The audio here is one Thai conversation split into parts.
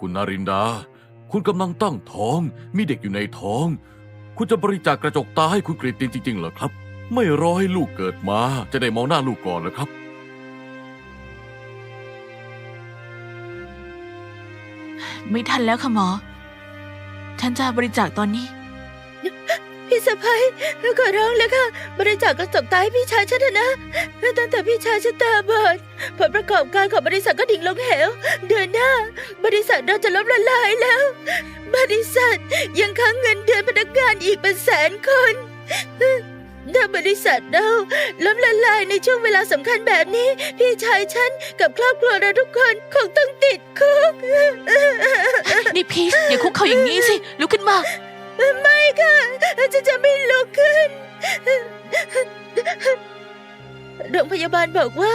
คุณนารินดา คุณกำลังตั้งท้อง มีเด็กอยู่ในท้อง คุณจะบริจาคกระจกตาให้คุณกริตตินจริงๆเหรอครับ ไม่รอให้ลูกเกิดมา จะได้มองหน้าลูกก่อนเหรอครับ ไม่ทันแล้วค่ะหมอ ฉันจะบริจาคตอนนี้ พี่สะพ้ยขอร้องแล้วค่ะ บริจาคกระจกตาให้พี่ชายฉันเถอะนะตั้งแต่พี่ชายฉันตาบอดผลประกอบการของบริษัทก็ดิ่งลงเหว เดือนหน้า บริษัทเราจะล้มละลายแล้ว บริษัทยังค้างเงินเดือนพนักงานอีกเป็นแสนคนถ้าบริษัทเราล้มละลายในช่วงเวลาสำคัญแบบนี้ พี่ชายฉันกับครอบครัวเราทุกคนคงต้องติดคุกนี่พีชอย่าคุกเข่าอย่างนี้สิลุกขึ้นมา ไม่ค่ะจะจะไม่ลุกขึ้น โรงพยาบาลบอกว่า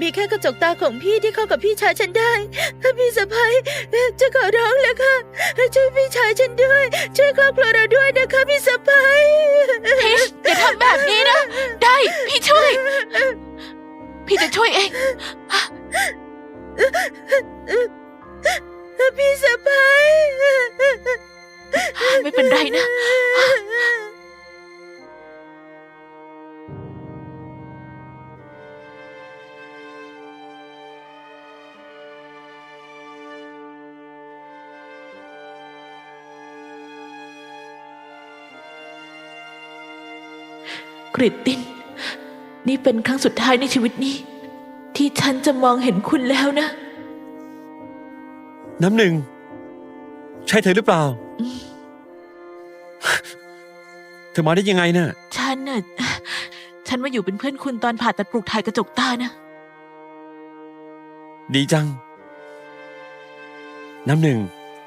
มีแค่กระจกตาของพี่ที่เข้ากับพี่ชายฉันได้ พี่สะพ้ยจะขอร้องแล้วค่ะ ช่วยพี่ชายฉันด้วย ช่วยครอบครัวเราด้วยนะคะพี่สะพ้ยพีชอย่าทำแบบนี้นะ ได้พี่ช่วย พี่จะช่วยเอง พี่สะพ้ย ไม่เป็นไรนะ กริตติน นี่เป็นครั้งสุดท้ายในชีวิตนี้ ที่ฉันจะมองเห็นคุณแล้วนะ น้ำหนึ่ง ใช่เธอหรือเปล่า เธอมาได้ยังไงน่ะ ฉันน่ะ ฉันมาอยู่เป็นเพื่อนคุณตอนผ่าตัดปลูกถ่ายกระจกตานะ ดีจัง น้ำหนึ่ง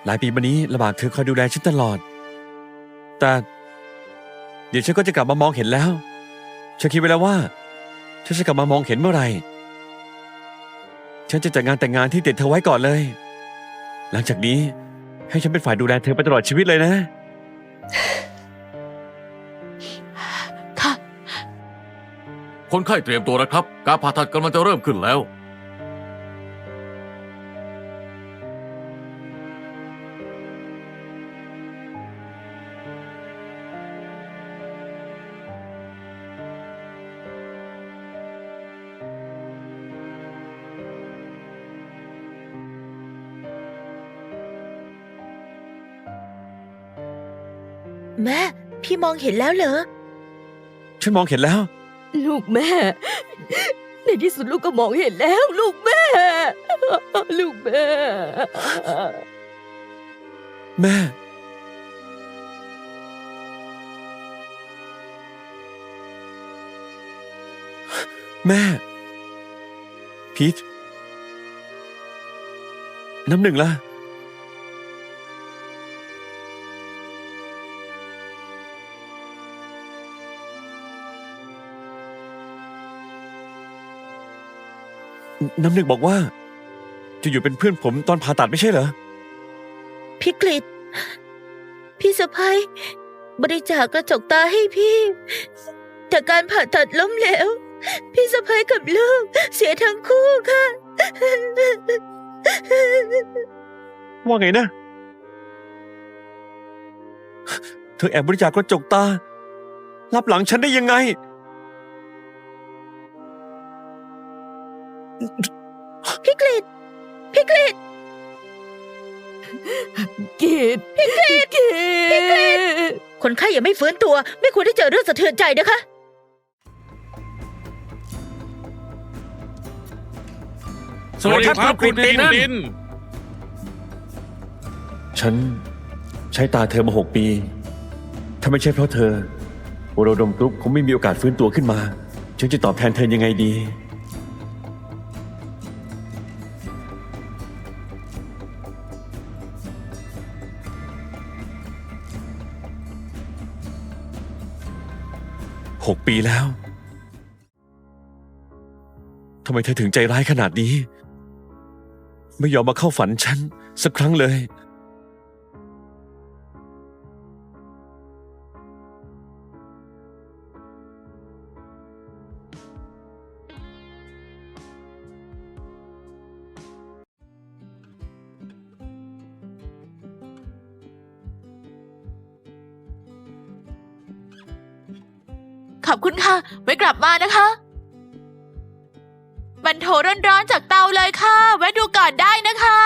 หลายปีมานี้ลำบากเธอคอยดูแลฉันตลอด แต่ เดี๋ยวฉันก็จะกลับมามองเห็นแล้ว ฉันคิดไว้แล้วว่าฉันจะกลับมามองเห็นเมื่อไหร่ ฉันจะจัดงานแต่งงานที่ติดเธอไว้ก่อนเลย หลังจากนี้ให้ฉันเป็นฝ่ายดูแลเธอไปตลอดชีวิตเลยนะค่ะ คนไข้เตรียมตัวนะครับ การผ่าตัดกำลังจะเริ่มขึ้นแล้ว แม่ พี่มองเห็นแล้วเหรอ ฉันมองเห็นแล้ว ลูกแม่ ในที่สุดลูกก็มองเห็นแล้ว ลูกแม่ ลูกแม่ แม่ แม่ พีทน้ำหนึ่งล่ะ น้ำหนึ่งบอกว่า จะอยู่เป็นเพื่อนผมตอนผ่าตัดไม่ใช่เหรอ พี่กฤษพี่สะพ้ยบริจาคกระจกตาให้พี่ แต่การผ่าตัดล้มเหลว พี่สะพ้ยกับลูก เสียทั้งคู่ค่ะ ว่าไงนะ เธอแอบบริจาคกระจกตา รับหลังฉันได้ยังไง พี่กฤษพี่กฤษกีดพี่กีดกีดคนไข้ยังไม่ฟื้นตัว ไม่ควรได้เจอเรื่องสะเทือนใจนะคะ สวัสดีครับคุณดินดินฉันใช้ตาเธอมาหกปี ถ้าไม่ใช่เพราะเธอวโรดมกรุ๊ปคงไม่มีโอกาสฟื้นตัวขึ้นมา ฉันจะตอบแทนเธอยังไงดี หกปีแล้วทำไมเธอถึงใจร้ายขนาดนี้ ไม่ยอมมาเข้าฝันฉันสักครั้งเลย ขอบคุณค่ะ ไว้กลับมานะคะ บันโถร้อนๆจากเตาเลยค่ะแวะดูก่อนได้นะคะ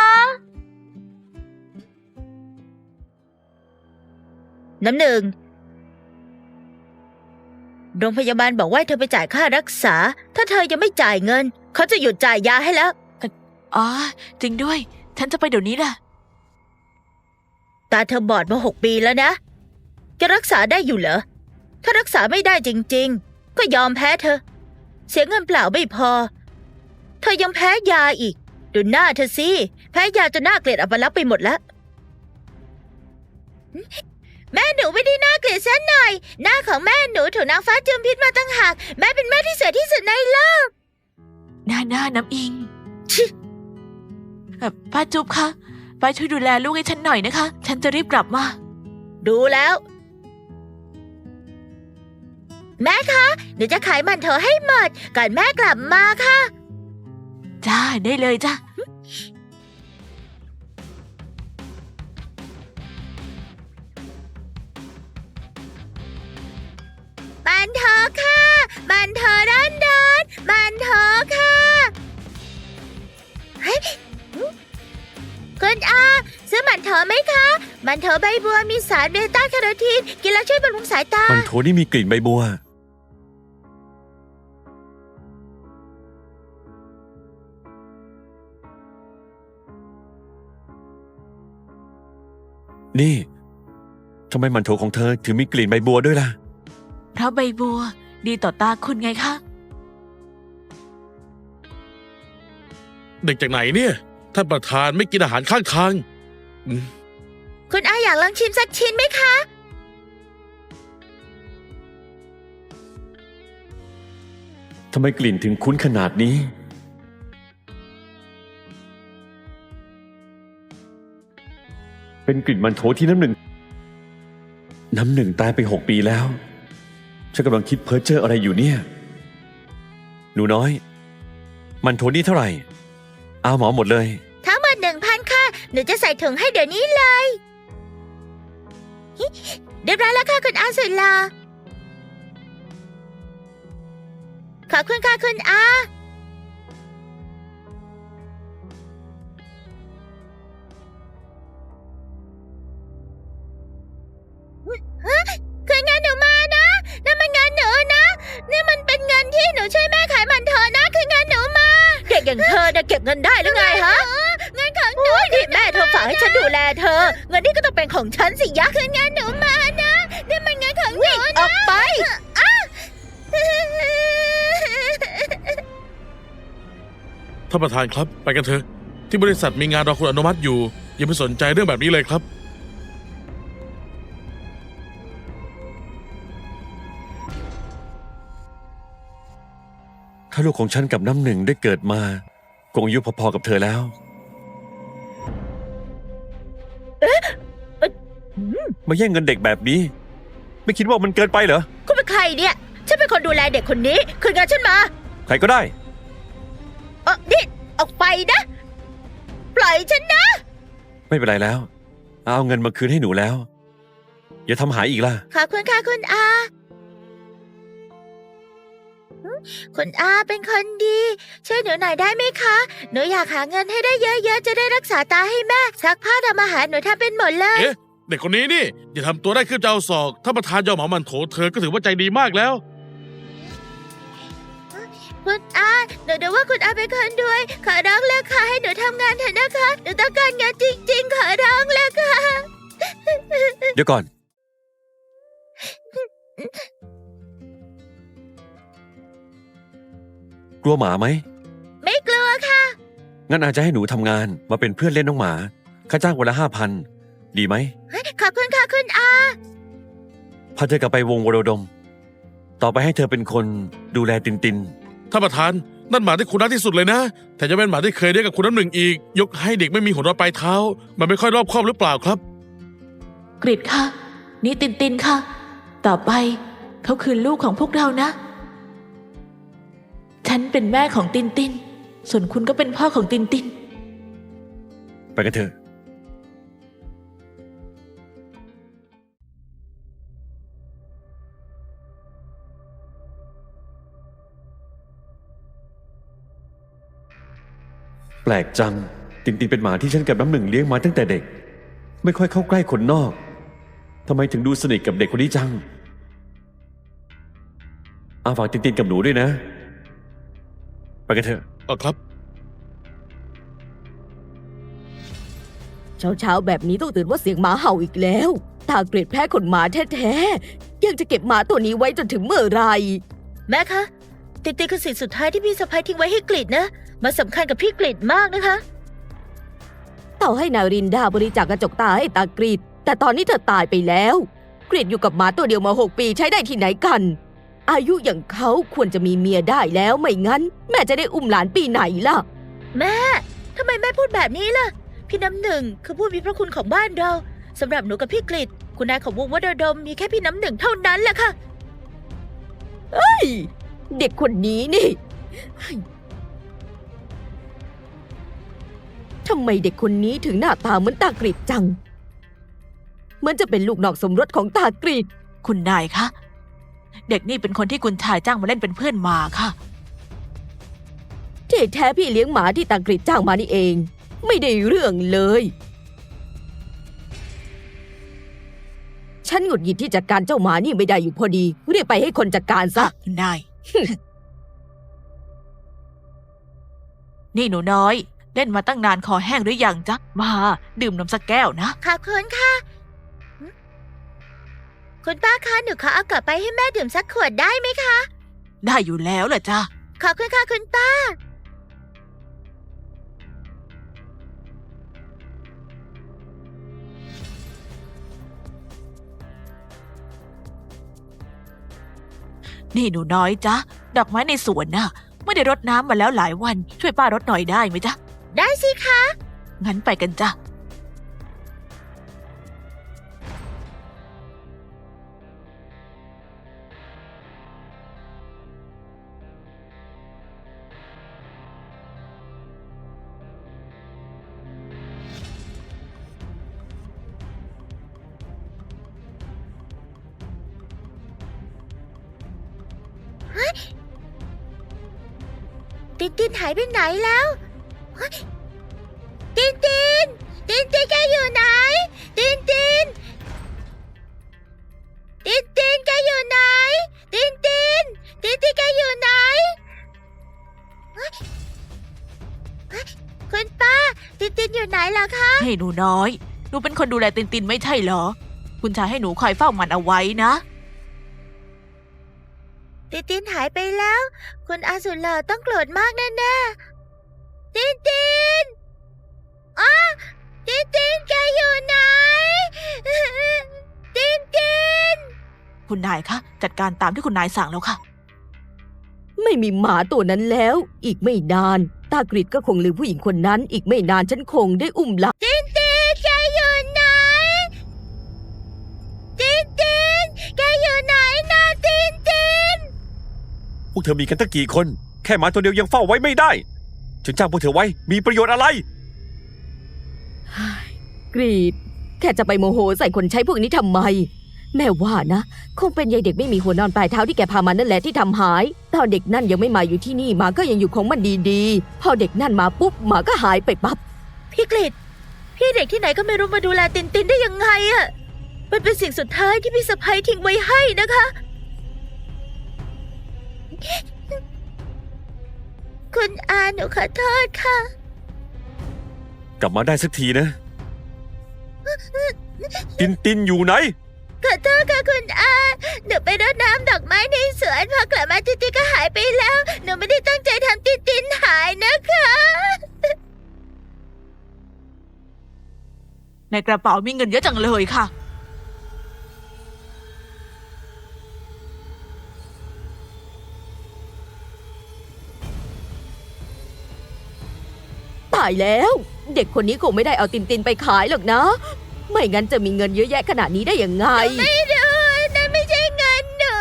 น้ำหนึ่ง โรงพยาบาลบอกว่าให้เธอไปจ่ายค่ารักษา ถ้าเธอยังไม่จ่ายเงิน เขาจะหยุดจ่ายยาให้แล้ว อ๋อ จริงด้วย ฉันจะไปเดี๋ยวนี้แหละตาเธอบอดมาหกปีแล้วนะ จะรักษาได้อยู่เหรอ ถ้ารักษาไม่ได้จริง ๆ ก็ยอมแพ้เธอ เสียเงินเปล่าไม่พอ เธอยังแพ้ยาอีก ดูหน้าเธอสิ แพ้ยาจนหน้าเกลียดอัปลักษณ์ไปหมดแล้ว แม่หนูไม่ได้น่าเกลียดซะหน่อย หน้าของแม่หนูถูกนางฟ้าจืมพิษมาตั้งหาก แม่เป็นแม่ที่สวยที่สุดในโลก หน้าหน้าน้ำอิงชิเอ่อป้าจุ๊บคะป้าช่วยดูแลลูกให้ฉันหน่อยนะคะ ฉันจะรีบกลับมา ดูแล้ว แม่คะหนูจะขายมันเถอะให้หมดก่อนแม่กลับมาค่ะ จ้าได้เลยจ้ามันเถอะค่ะ มันเถอะร้อนร้อนๆมันเถอะค่ะเฮ้ยคุณอาซื้อมันเถอะไหมคะ มันเถอะใบบัวมีสารเบต้าแคโรทีนกินแล้วช่วยบำรุงสายตา มันโถนี่มีกลิ่นใบบัวำไมมันโถของเธอถึงมีกลิ่นใบบัวด้วยล่ะ เพราะใบบัว ดีต่อตาคุณไงคะ เด็กจากไหนเนี่ย ท่านประธานไม่กินอาหารข้างทางอืมคุณอาอยากลองชิมสักชิ้นไหมคะ ทำไมกลิ่นถึงคุ้นขนาดนี้ เป็นกลิ่นมันโถที่น้ำหนึ่ง น้ำหนึ่งตายไปหกปีแล้ว ฉันกำลังคิดเพ้อเจ้ออะไรอยู่เนี่ย หนูน้อย มันโถนี่เท่าไหร่ เอาหมอหมดเลย ทั้งหมดหนึ่งพันค่ะ หนูจะใส่ถุงให้เดี๋ยวนี้เลยเรียบร้อยแล้วค่ะคุณอาสุดลาขอบคุณค่ะคุณอา ที่หนูช่วยแม่ขายมันเถอะนะคืนเงินหนูมา เด็กอย่างเธอจะเก็บเงินได้หรือไงฮะเงินของหนูที่แม่เธอฝากให้ฉันดูแลเธอ เงินนี่ก็ต้องเป็นของฉันสิยะคืนเงินหนูมานะนี่มันเงินของหนูนะออกไปท่านประธานครับ ไปกันเถอะ ที่บริษัทมีงานรอคุณอนุมัติอยู่ อย่าไปสนใจเรื่องแบบนี้เลยครับาลูกของฉันกับน้ำหนึ่งได้เกิดมาคงอายุพอๆกับเธอแล้ว มาแย่งเงินเด็กแบบนี้ ไม่คิดว่ามันเกินไปเหรอ คุณเป็นใครเนี่ย ฉันเป็นคนดูแลเด็กคนนี้ คืนเงินฉันมา ใครก็ได้ เออนี่ออกไปนะ ปล่อยฉันนะ ไม่เป็นไรแล้ว เอาเงินมาคืนให้หนูแล้ว อย่าทำหายอีกล่ะ ขอบคุณค่ะคุณอาหึ คุณอาเป็นคนดีช่วยหนูหน่อยได้ไหมคะ หนูอยากหาเงินให้ได้เยอะๆ จะได้รักษาตาให้แม่ซักผ้าทำอาหารหนูทำเป็นหมดเลย เอ๊ะเด็กคนนี้นี่ อย่าทำตัวได้ขึ้นจะเอาศอกท่านประธานยอมเหมามันโถเธอก็ถือว่าใจดีมากแล้ว คุณอาหนูดูว่าคุณอาเป็นคนด้วย ขอร้องแล้วค่ะให้หนูทำงานเถอะนะคะหนูต้องการเงินจริง ๆ ขอร้องแล้วค่ะ เดี๋ยวก่อน ลัวหมาไหม ไม่กลัวค่ะ งั้นอาจจะให้หนูทำงานมาเป็นเพื่อนเล่นน้องหมา ค่าจ้างวันละห้าพัน ดีไหมขอบคุณค่ะคุณอา พาเธอกลับไปวงวรดม ต่อไปให้เธอเป็นคนดูแลตินติน ท่านประธานนั่นหมาที่คุณรักที่สุดเลยนะ แต่จะเป็นหมาที่เคยเลี้ยงกับคุณน้ำหนึ่งอีก ยกให้เด็กไม่มีหัวเราะปลายเท้า มันไม่ค่อยรอบคอบหรือเปล่าครับ กริดค่ะ นี่ตินตินค่ะ ต่อไปเขาคือลูกของพวกเรานะฉัันเป็นแม่ของตินติน ส่วนคุณก็เป็นพ่อของตินติน ไปกันเถอะ แปลกจัง ตินตินเป็นหมาที่ฉันกับน้ำหนึ่งเลี้ยงมาตั้งแต่เด็ก ไม่ค่อยเข้าใกล้คนนอก ทำไมถึงดูสนิทกับเด็กคนนี้จังอาฝากตินตินกับหนูด้วยนะ ไปกันเถอะเออครับ เช้าเช้าๆแบบนี้ต้องตื่นว่าเสียงหมาเห่าอีกแล้ว ตาเกรดแพ้ขนหมาแท้ๆ ยังจะเก็บหมาตัวนี้ไว้จนถึงเมื่อไหรแม่คะตินตินคือสิ่งสุดท้ายที่พี่สะพ้ยทิ้งไว้ให้กลิดนะมันสำคัญกับพี่กลิดมากนะคะต่อให้นารินดาบริจาคกระจกตาให้ตากรีดแต่ตอนนี้เธอตายไปแล้ว กรีดอยู่กับหมาตัวเดียวมาหกปีใช้ได้ที่ไหนกัน อายุอย่างเขาควรจะมีเมียได้แล้วไม่งั้น แม่จะได้อุ้มหลานปีไหนล่ะ แม่ทำไมแม่พูดแบบนี้ล่ะ พี่น้ำหนึ่งคือผู้มีพระคุณของบ้านเราสำหรับหนูกับพี่กลิดคุณนายของวงวัดระดมมีแค่พี่น้ำหนึ่งเท่านั้นแหละค่ะเด็กคนนี้นี่ทำไมเด็กคนนี้ถึงหน้าตาเหมือนตากรีดจังเหมือนจะเป็นลูกนอกสมรสของตากรีด คุณนายคะ เด็กนี่เป็นคนที่คุณชายจ้างมาเล่นเป็นเพื่อนหมาค่ะ ที่แท้พี่เลี้ยงหมาที่ตากรีดจ้างมานี่เอง ไม่ได้เรื่องเลย ฉันหงุดหงิดที่จัดการเจ้าหมานี่ไม่ได้อยู่พอดีเรียกไปให้คนจัดการซะคุณนาย นี่หนูน้อย เล่นมาตั้งนานคอแห้งหรือยังจ๊ะ มา ดื่มน้ำสักแก้วนะ ขอบคุณค่ะหึ คุณป้าคะหนูขอเอากลับไปให้แม่ดื่มสักขวดได้ไหมคะ ได้อยู่แล้วเหรอจ๊ะขอบคุณค่ะคุณป้า นี่หนูน้อยจ๊ะดอกไม้ในสวนน่ะ ไม่ได้รดน้ำมาแล้วหลายวัน ช่วยป้ารดหน่อยได้ไหมจ๊ะ ได้สิคะ งั้นไปกันจ้ะ ตินตินหายไปไหนแล้ว ตินตินตินตินแกอยู่ไหน ตินตินตินตินแกอยู่ไหน ตินตินตินตินแกอยู่ไหน คุณป้า ตินตินอยู่ไหนล่ะคะ ให้หนูน้อย หนูเป็นคนดูแลตินตินไม่ใช่เหรอ คุณชายให้หนูคอยเฝ้ามันเอาไว้นะ ตินตินหายไปแล้ว คุณอาสุดหล่อต้องโกรธมากแน่ๆตินตินอ้าตินตินแกอยู่ไหนตินตินคุณนายคะจัดการตามที่คุณนายสั่งแล้วค่ะ ไม่มีหมาตัวนั้นแล้ว อีกไม่นาน ตากรีดก็คงลืมผู้หญิงคนนั้น อีกไม่นานฉันคงได้อุ้มหลา วกเธอมีกันตั้งกี่คน แค่หมาตัวเดียวยังเฝ้าไว้ไม่ได้ ฉันจ้างพวกเธอไว้มีประโยชน์อะไร กรีด แค่จะไปโมโหใส่คนใช้พวกนี้ทำไม แม่ว่านะ คงเป็นยายเด็กไม่มีหัวนอนปลายเท้าที่แกพามานั่นแหละที่ทำหาย ตอนเด็กนั่นยังไม่มาอยู่ที่นี่หมาก็ยังอยู่ของมันดีๆ พอเด็กนั่นมาปุ๊บหมาก็หายไปปั๊บ พี่กฤษพี่เด็กที่ไหนก็ไม่รู้มาดูแลตินตินได้ยังไงอะมันเป็นสิ่งสุดท้ายที่พี่สะพ้ยทิ้งไว้ให้นะคะ คุณอาหนูขอโทษค่ะ กลับมาได้สักทีนะ ตินตินอยู่ไหน ขอโทษค่ะคุณอาหนูไปรดน้ำดอกไม้ในสวนพอกลับมาตินตินก็หายไปแล้ว หนูไม่ได้ตั้งใจทำตินตินหายนะคะ ในกระเป๋ามีเงินเยอะจังเลยค่ะายแล้ว เด็กคนนี้คงไม่ได้เอาตินตินไปขายหรอกนะ ไม่งั้นจะมีเงินเยอะแยะขนาดนี้ได้ยังไง ไม่รู้นั่นไม่ใช่เงินหนู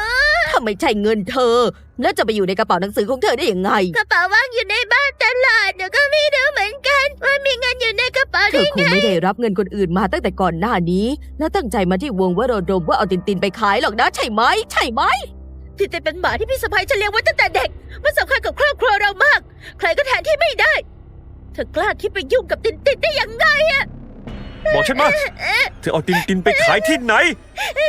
ถ้าไม่ใช่เงินเธอ แล้วจะไปอยู่ในกระเป๋าหนังสือของเธอได้ยังไง กระเป๋าว่างอยู่ในบ้านตลอดหนูก็ไม่รู้เหมือนกัน ว่ามีเงินอยู่ในกระเป๋าเธได้อคงไม่ได้รับเงินคนอื่นมาตั้งแต่ก่อนหน้านี้ แล้วตั้งใจมาที่วงวโรดมว่าเอาตินตินไปขายหรอกนะใช่ไหมใช่ไหม ตินตินเป็นหมาที่พี่สะพ้ยฉันเลี้ยงไว้ตั้งแต่เด็ก มันสำคัญกับครอบครัวเรามาก ใครก็แทนที่ไม่ได้ ธอกล้าคิดไปยุ่งกับตินตินได้ยังไงบอกฉันมา เธอเอาตินตินไปขายที่ไหน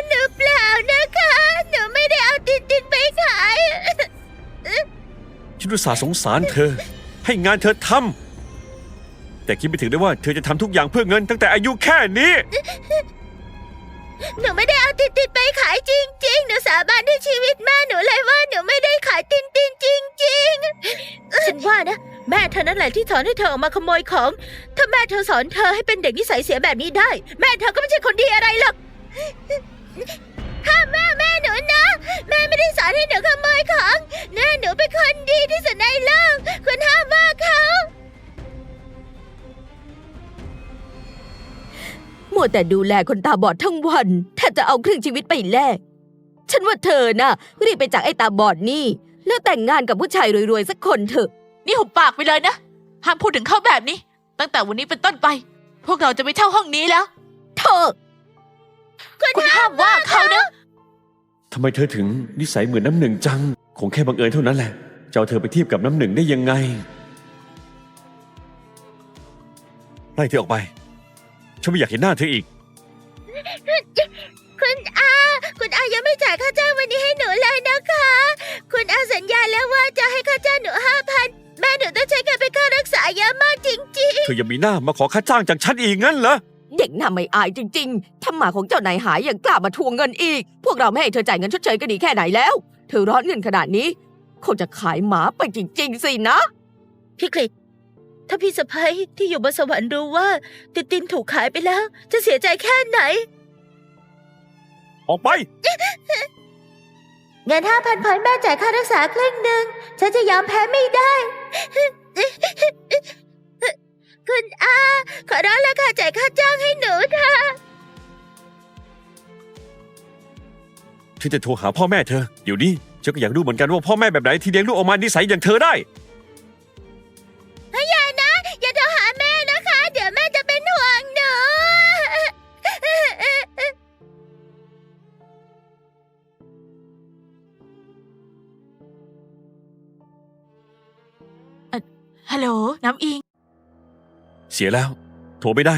หนูเปล่านะคะ หนูไม่ได้เอาตินตินไปขาย ฉันอุตส่าห์สงสารเธอ ให้งานเธอทำ แต่คิดไม่ถึงได้ว่าเธอจะทำทุกอย่างเพื่อเงินตั้งแต่อายุแค่นี้ หนูไม่ได้เอาตินตินไปขายจริง ๆ หนูสาบานด้วยชี อนั่นแหละที่สอนให้เธอออกมาขโมยของ ถ้าแม่เธอสอนเธอให้เป็นเด็กนิสัยเสียแบบนี้ได้ แม่เธอก็ไม่ใช่คนดีอะไรหรอกถ้าแม่แม่หนูนะ แม่ไม่ได้สอนให้หนูขโมยของแม่หนูเป็นคนดีที่สุดในโลกคุณห้ามว่าเขามัวแต่ดูแลคนตาบอดทั้งวันแทบจะเอาครึ่งชีวิตไปแลกฉันว่าเธอน่ะรีบไปจากไอ้ตาบอดนี่ แล้วแต่งงานกับผู้ชายรวยๆสักคนเถอะ นี่หุบปากไปเลยนะ ห้ามพูดถึงเขาแบบนี้ ตั้งแต่วันนี้เป็นต้นไป พวกเราจะไม่เช่าห้องนี้แล้ว เธอ คุณห้ามว่าเขานะ ทำไมเธอถึงนิสัยเหมือนน้ำหนึ่งจัง คงแค่บังเอิญเท่านั้นแหละจะเอาเธอไปเทียบกับน้ำหนึ่งได้ยังไง ไล่เธอออกไป ฉันไม่อยากเห็นหน้าเธออีก คุณอา คุณอายังไม่จ่ายค่าจ้างวันนี้ให้หนูเลยนะคะ คุณอาสัญญาแล้วว่าจะให้ค่าจ้างหนูห้าพัน แม่หนูต้องใช้เงินไปค่ารักษาเยอะมากจริง เธอยังมีหน้ามาขอค่าจ้างจากฉันอีกงั้นเหรอ เด็กหน้าไม่อายจริงๆ ถ้าหมาของเจ้านายหายยังกล้ามาทวงเงินอีก พวกเราไม่ให้เธอจ่ายเงินชดเชยก็ดีแค่ไหนแล้ว เธอร้อนเงินขนาดนี้คงจะขายหมาไปจริง ๆ สินะ ๆ พี่กฤษถ้าพี่สะพ้ยที่อยู่บนสวรรค์รู้ว่า ตินตินถูกขายไปแล้ว จะเสียใจแค่ไหน ออกไป เงินห้าพันพอนแม่จ่ายค่ารักษาครึ่งหนึ่งฉันจะยอมแพ้ไม่ได้ คุณอาขอร้องแล้วค่ะจ่ายค่าจ้างให้หนูเถอะฉันจะโทรหาพ่อแม่เธอ เดี๋ยวนี้ฉันก็อยากรู้เหมือนกันว่าพ่อแม่แบบไหนที่เลี้ยงลูกออกมานิสัยอย่างเธอได้ ลโหล น้ำอิง เสียแล้ว โทรไม่ได้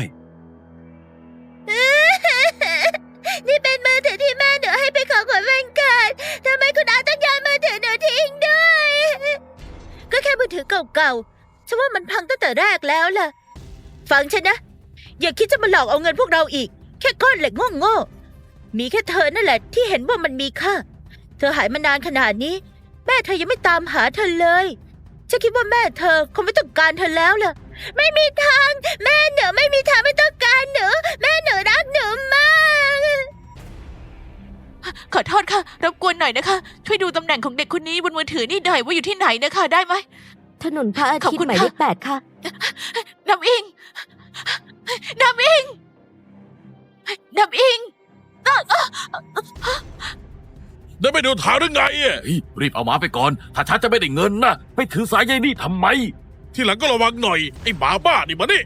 นี่เป็นมือถือที่แม่หนูให้ไปนของขวัญวันเกิดทำไมคุณอาต้องย้ายมือถือหนูทิ้งด้วย ก็แค่มือถือเก่าๆ ฉันว่ามันพังตั้งแต่แรกแล้วล่ะ ฟังฉันนะ อย่าคิดจะมาหลอกเอาเงินพวกเราอีก แค่ก้อนเหล็กโง่ๆ มีแค่เธอนั่นแหละที่เห็นว่ามันมีค่า เธอหายมานานขนาดนี้ แม่เธอยังไม่ตามหาเธอเลย ฉันคิดว่าแม่เธอคงไม่ต้องการเธอแล้วล่ะ ไม่มีทาง แม่หนูไม่มีทางไม่ต้องการหนูแม่หนูรักหนูมาก ขอโทษค่ะ รบกวนหน่อยนะคะ ช่วยดูตำแหน่งของเด็กคนนี้บนมือถือนี่หน่อยว่าอยู่ที่ไหนนะคะ ได้ไหม ถนนพระอาขอบทิตคุณย์หมายเลค่ะขแปดค่ะ น้ำอิง น้ำอิง น้ำอิง ได้ไปดูทางหรือไงอะเฮ้ยรีบเอาหมาไปก่อน ถ้าฉันจะไม่ได้เงินนะไปถือสายใยนี่ทำไม ทีหลังก็ระวังหน่อย ไอ้หมาบ้านี่มานี่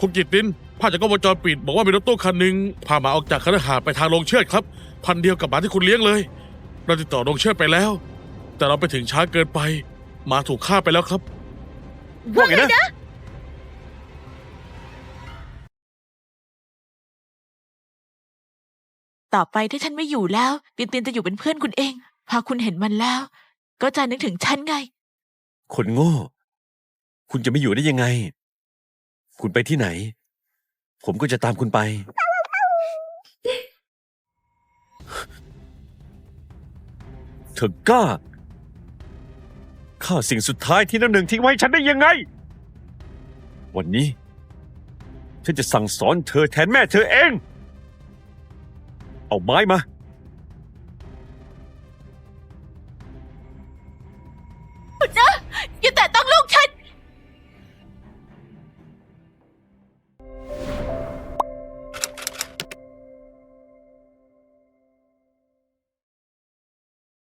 คุณกิตตินภาพจากกล้องวงจรปิด บอกว่ามีรถตู้คันหนึ่งพาหมาออกจากคฤหาสน์ไปทางโรงเชือดครับ พันเดียวกับหมาที่คุณเลี้ยงเลย เราติดต่อโรงเชือดไปแล้ว แต่เราไปถึงช้าเกินไปหมาถูกฆ่าไปแล้วครับ ว่าไงนะ ต่อไปถ้าฉันไม่อยู่แล้วตินตินจะอยู่เป็นเพื่อนคุณเอง พอคุณเห็นมันแล้ว ก็จะนึกถึงฉันไง คนโง่ คุณจะไม่อยู่ได้ยังไง คุณไปที่ไหน ผมก็จะตามคุณไป เธอกล้าฆ่าสิ่งสุดท้ายที่น้ำหนึ่งทิ้งไว้ให้ฉันได้ยังไง วันนี้ ฉันจะสั่งสอนเธอแทนแม่เธอเอง เอาไม้มา